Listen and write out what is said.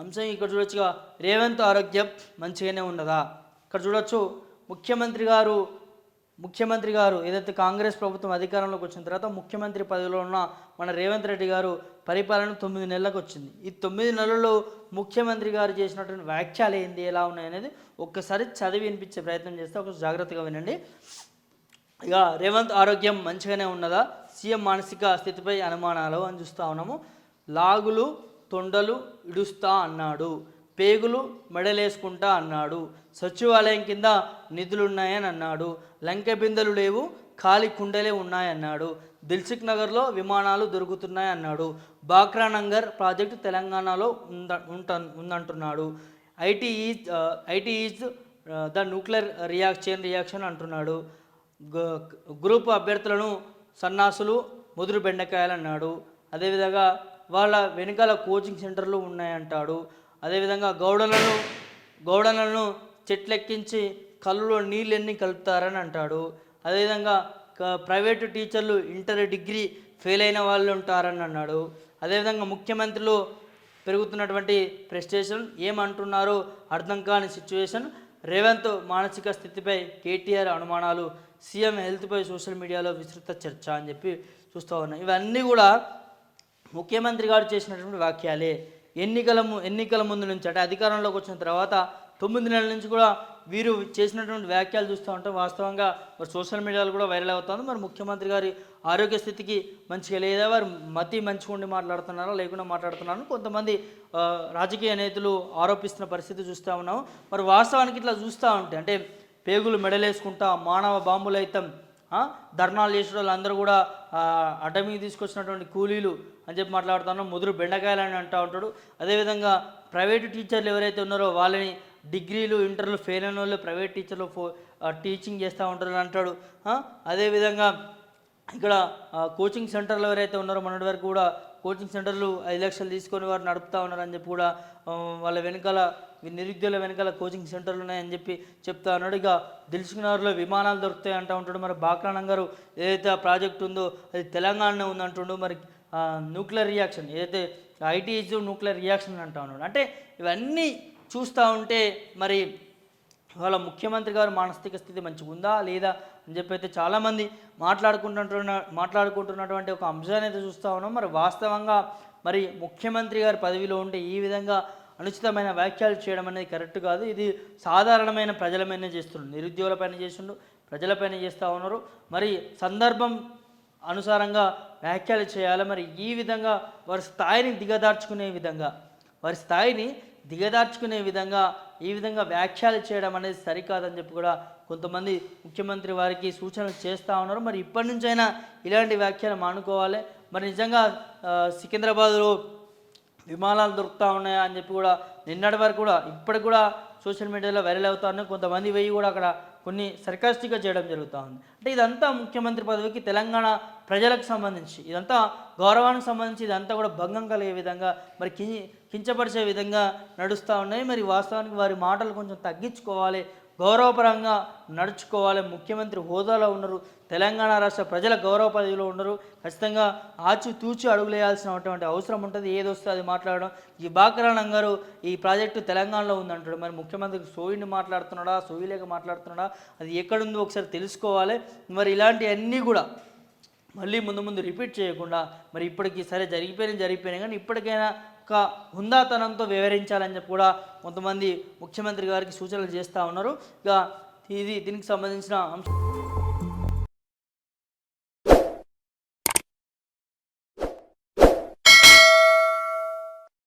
అంశం ఇక్కడ చూడొచ్చుగా రేవంత్ ఆరోగ్యం మంచిగానే ఉన్నదా? ఇక్కడ చూడొచ్చు ముఖ్యమంత్రి గారు ముఖ్యమంత్రి గారు ఏదైతే కాంగ్రెస్ ప్రభుత్వం అధికారంలోకి వచ్చిన తర్వాత ముఖ్యమంత్రి పదవిలో ఉన్న మన రేవంత్ రెడ్డి గారు పరిపాలన తొమ్మిది నెలలకు వచ్చింది. ఈ తొమ్మిది నెలల్లో ముఖ్యమంత్రి గారు చేసినటువంటి వ్యాఖ్యలు ఏంది ఎలా ఉన్నాయనేది ఒక్కసారి చదివి వినిపించే ప్రయత్నం చేస్తే ఒక జాగ్రత్తగా వినండి. ఇక రేవంత్ ఆరోగ్యం మంచిగానే ఉన్నదా? సీఎం మానసిక స్థితిపై అనుమానాలు అని చూస్తూ ఉన్నాము. లాగులు తొండలు ఇడుస్తా అన్నాడు. పేగులు మెడలేసుకుంటా అన్నాడు. సచివాలయం కింద నిధులున్నాయని అన్నాడు. లంకెబిందెలు లేవు ఖాళీ కుండలే ఉన్నాయన్నాడు. దిల్సుఖ్ నగర్లో విమానాలు దొరుకుతున్నాయి అన్నాడు. బాక్రా నంగర్ ప్రాజెక్టు తెలంగాణలో ఉంద ఉంట ఉందంటున్నాడు. IT is IT is the nuclear react chain reaction అంటున్నాడు. గ్రూప్ అభ్యర్థులను సన్నాసులు ముదురు బెండకాయలు అన్నాడు. అదేవిధంగా వాళ్ళ వెనకాల కోచింగ్ సెంటర్లు ఉన్నాయంటాడు. అదేవిధంగా గౌడలను గౌడలను చెట్లెక్కించి కళ్ళులో నీళ్ళన్నీ కలుపుతారని అంటాడు. అదేవిధంగా క- ప్రైవేటు టీచర్లు ఇంటర్ డిగ్రీ ఫెయిల్ అయిన వాళ్ళు ఉంటారని అన్నాడు. అదేవిధంగా ముఖ్యమంత్రులు పెరుగుతున్నటువంటి ప్రెస్టేషన్ ఏమంటున్నారో అర్థం కాని సిచ్యువేషన్ రేవంత్ మానసిక స్థితిపై కేటీఆర్ అనుమానాలు సీఎం హెల్త్పై సోషల్ మీడియాలో విస్తృత చర్చ అని చెప్పి చూస్తూ ఉన్నాం. ఇవన్నీ కూడా ముఖ్యమంత్రి గారు చేసినటువంటి వాక్యాలే. ఎన్నికల ఎన్నికల ముందు నుంచి అంటే అధికారంలోకి వచ్చిన తర్వాత తొమ్మిది నెలల నుంచి కూడా వీరు చేసినటువంటి వ్యాఖ్యలు చూస్తూ ఉంటాం. వాస్తవంగా మరి సోషల్ మీడియాలో కూడా వైరల్ అవుతుంది. మరి ముఖ్యమంత్రి గారి ఆరోగ్య స్థితికి మంచిగా లేదా వారు మతి మంచిగా ఉండి మాట్లాడుతున్నారా లేకుండా మాట్లాడుతున్నారని కొంతమంది రాజకీయ నేతలు ఆరోపిస్తున్న పరిస్థితి చూస్తూ ఉన్నాము. మరి వాస్తవానికి ఇట్లా చూస్తూ ఉంటే అంటే పేగులు మెడలేసుకుంటా మానవ బాంబులైతం ధర్నాలు చేసిన వాళ్ళందరూ కూడా అటమీకి తీసుకొచ్చినటువంటి కూలీలు అని చెప్పి మాట్లాడుతున్నాం. ముదురు బెండకాయలు అని అంటూ ఉంటాడు. అదేవిధంగా ప్రైవేటు టీచర్లు ఎవరైతే ఉన్నారో వాళ్ళని డిగ్రీలు ఇంటర్లు ఫెయిల్ అయిన వాళ్ళు ప్రైవేట్ టీచర్లు ఫో టీచింగ్ చేస్తూ ఉంటారు అని అంటాడు. అదేవిధంగా ఇక్కడ కోచింగ్ సెంటర్లు ఎవరైతే ఉన్నారో మొన్నటి వరకు కూడా కోచింగ్ సెంటర్లు ఐదు లక్షలు తీసుకొని వారు నడుపుతా ఉన్నారని చెప్పి కూడా వాళ్ళ వెనకాల నిరుద్యోగుల వెనకాల కోచింగ్ సెంటర్లు ఉన్నాయని చెప్పి చెప్తా ఉన్నాడు. ఇక దిల్సుకునగర్లో విమానాలు దొరుకుతాయి అంటూ ఉంటాడు. మరి బాక్రాణం గారు ఏదైతే ఆ ప్రాజెక్ట్ ఉందో అది తెలంగాణలో ఉందంటుండు మరి న్యూక్లియర్ రియాక్షన్ ఏదైతే ఐటీ ఇస్ న్యూక్లియర్ రియాక్షన్ అంటా ఉన్నాడు అంటే ఇవన్నీ చూస్తూ ఉంటే మరి వాళ్ళ ముఖ్యమంత్రి గారు మానసిక స్థితి మంచిగా ఉందా లేదా అని చెప్పి అయితే చాలామంది మాట్లాడుకుంటున్న మాట్లాడుకుంటున్నటువంటి ఒక అంశాన్ని అయితే చూస్తూ ఉన్నాం. మరి వాస్తవంగా మరి ముఖ్యమంత్రి గారి పదవిలో ఉంటే ఈ విధంగా అనుచితమైన వ్యాఖ్యలు చేయడం అనేది కరెక్ట్ కాదు. ఇది సాధారణమైన ప్రజలపైన చేస్తుండ్రు. నిరుద్యోగులపైన చేస్తుండ్రు ప్రజలపైన చేస్తూ ఉన్నారు. మరి సందర్భం అనుసారంగా వ్యాఖ్యలు చేయాలి. మరి ఈ విధంగా వారి స్థాయిని దిగదార్చుకునే విధంగా వారి స్థాయిని దిగదార్చుకునే విధంగా ఈ విధంగా వ్యాఖ్యలు చేయడం అనేది సరికాదని చెప్పి కూడా కొంతమంది ముఖ్యమంత్రి వారికి సూచనలు చేస్తూ ఉన్నారు. మరి ఇప్పటి నుంచైనా ఇలాంటి వ్యాఖ్యలు మానుకోవాలి. మరి నిజంగా సికింద్రాబాద్లో విమానాలు దొరుకుతూ ఉన్నాయా అని చెప్పి కూడా నిన్నటి వరకు కూడా ఇప్పటికి కూడా సోషల్ మీడియాలో వైరల్ అవుతా ఉన్నాయి. కొంతమంది వెయ్యి కూడా అక్కడ కొన్ని సర్కాస్టిక్గా చేయడం జరుగుతూ ఉంది అంటే ఇదంతా ముఖ్యమంత్రి పదవికి తెలంగాణ ప్రజలకు సంబంధించి ఇదంతా గౌరవానికి సంబంధించి ఇదంతా కూడా భంగం కలిగే విధంగా మరి కించపరిచే విధంగా నడుస్తూ ఉన్నాయి. మరి వాస్తవానికి వారి మాటలు కొంచెం తగ్గించుకోవాలి గౌరవపరంగా నడుచుకోవాలి. ముఖ్యమంత్రి హోదాలో ఉన్నారు. తెలంగాణ రాష్ట్ర ప్రజల గౌరవ పదవిలో ఉన్నారు. ఖచ్చితంగా ఆచితూచి అడుగులేయాల్సినటువంటి అవసరం ఉంటుంది. ఏదొస్తే అది మాట్లాడడం. ఈ బాకరాణం గారు ఈ ప్రాజెక్టు తెలంగాణలో ఉందంటాడు. మరి ముఖ్యమంత్రి సోయిని మాట్లాడుతున్నాడా? సోయిలేక మాట్లాడుతున్నాడా? అది ఎక్కడుందో ఒకసారి తెలుసుకోవాలి. మరి ఇలాంటివన్నీ కూడా మళ్ళీ ముందు ముందు రిపీట్ చేయకుండా మరి ఇప్పటికి సరే జరిగిపోయినా జరిగిపోయినా కానీ ఇప్పటికైనా ఒక హుందాతనంతో వివరించాలని చెప్పి కూడా కొంతమంది ముఖ్యమంత్రి గారికి సూచనలు చేస్తూ ఉన్నారు. ఇక ఇది దీనికి సంబంధించిన అంశం.